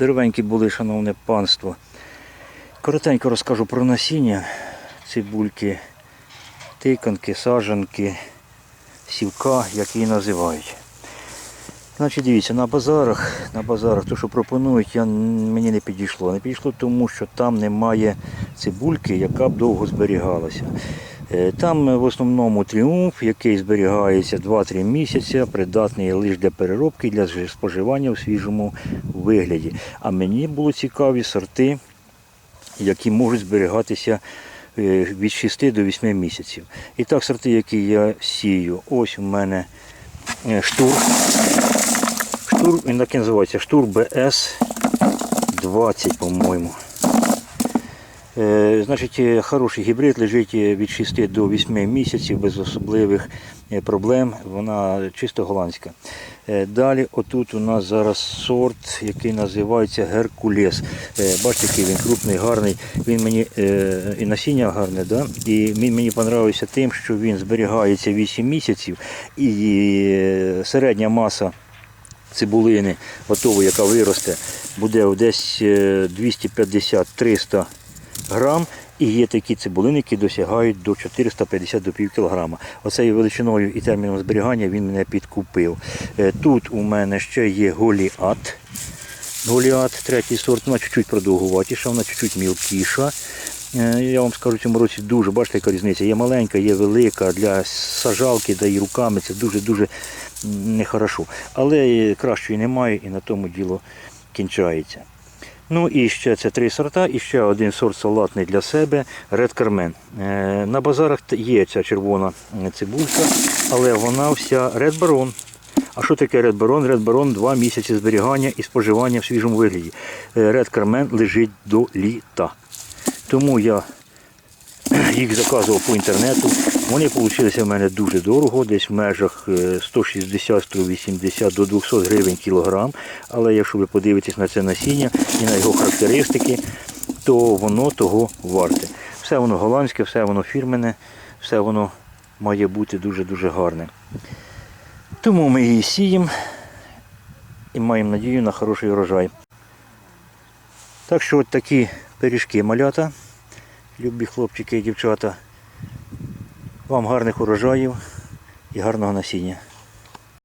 Здоровенькі були, шановне панство. Коротенько розкажу про насіння цибульки, тиканки, саджанки, сівка, як її називають. Значить, дивіться, на базарах, на базарах, то, що пропонують, я, мені не підійшло. Не підійшло тому, що там немає цибульки, яка б довго зберігалася. Е, Там е, в основному тріумф, який зберігається 2-3 місяці, придатний лише для переробки, для споживання у свіжому вигляді. А мені було цікаві сорти, які можуть зберігатися е, від 6 до 8 місяців. І так, сорти, які я сію, ось у мене штур. Штур, він так і називається Штур БС 20, по-моєму. Е, Значить, е, хороший гібрид лежить е, від 6 до 8 місяців без особливих проблем. Вона чисто голландська. Далі, отут у нас зараз сорт, який називається Геркулес. Бачите, який він крупний, гарний. Він мені і насіння гарне, да? і він мені подобається тим, що він зберігається 8 місяців і середня маса цибулини готової, яка виросте, буде десь е, 250-300 грам. І є такі цибулини, які досягають до 450 до пів кілограма. Оцею величиною і терміном зберігання він мене підкупив. Е, Тут у мене ще є голіат. Голіат, третій сорт, вона чуть-чуть продовгуватіша, вона чуть-чуть мілкіша. Е, Я вам скажу, в цьому році дуже, бачите, яка різниця. Є маленька, є велика, для сажалки, да і руками це дуже-дуже нехорошо. Але кращої немає і на тому діло кінчається. Ну і ще це три сорта, і ще один сорт салатний для себе Red Carmen. Е, На базарах є ця червона е, цибулька, але вона вся Red Baron. А що таке Red Baron? Red Baron 2 місяці зберігання і споживання в свіжому вигляді. Е, Red Carmen лежить до літа. Тому я їх заказував по інтернету. Вони вийшли в мене дуже дорого, десь в межах е, 160-180 до 200 гривень кілограм. Але якщо ви подивитесь на це насіння і на його характеристики, то воно того варте. Все воно голландське, все воно фірменне, все воно має бути дуже-дуже гарне. Тому ми її сіємо і маємо надію на хороший урожай. Так що от такі пиріжки малята, любі хлопчики і дівчата. Вам гарних урожаїв і гарного насіння.